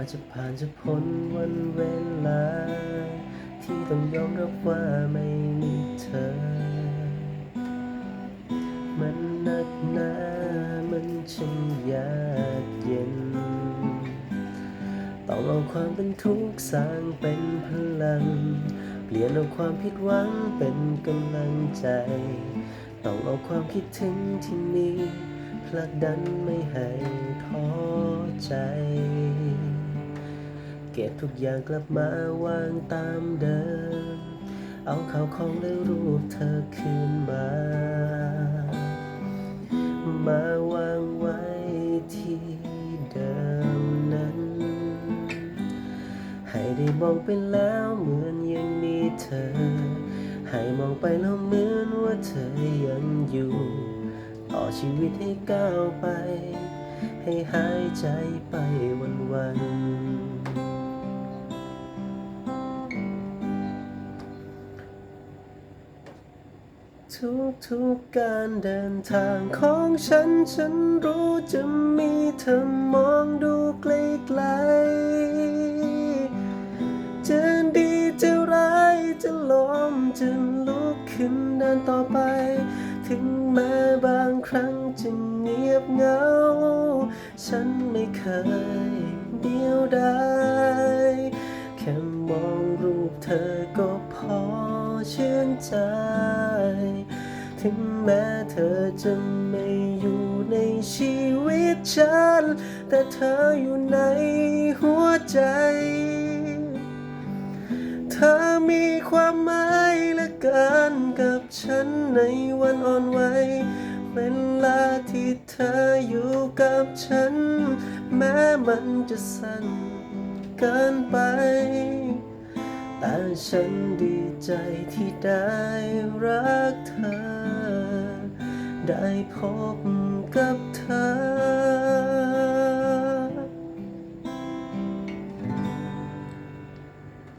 ว่าจะผ่านจะพ้นวันเวลา ที่ต้องยอมรับว่าไม่มีเธอ มันหนักหนามันช่างยากเย็น ต้องเอาความเป็นทุกข์สร้างเป็นพลัง เปลี่ยนเอาความผิดหวังเป็นกำลังใจ ต้องเอาความคิดถึงที่มีผลักดันไม่ให้ท้อใจ ก็บทุกอย่างกลับมาวางตามเดิม เอาข่าวของและรูปเธอคืนมา มาวางไว้ที่เดิมนั้น ให้ได้มองไปแล้วเหมือนยังมีเธอ ให้มองไปแล้วเหมือนว่าเธอยังอยู่ ต่อชีวิตให้ก้าวไป ให้หายใจไปวันวัน ทุกทุกๆการเดินทางของฉัน ฉันรู้จะมีเธอมองดูไกลๆจะดีจะร้ายจะล้มจะลุกขึ้นเดินต่อไป ถึงแม้บางครั้งจะเงียบเหงา ฉันไม่เคยเดียวดายแค่มองรูปเธอก็พอชื่นใจ ถึงแม้เธอจะไม่อยู่ในชีวิตฉัน แต่เธออยู่ในหัวใจ เธอมีความหมายเหละกันกับฉันในวันอ่อนไหวเวลาที่เธออยู่กับฉัน แม้มันจะสั้นเกินไปแต่ฉันดีใจที่ได้รักเธอ ได้พบกับเธอ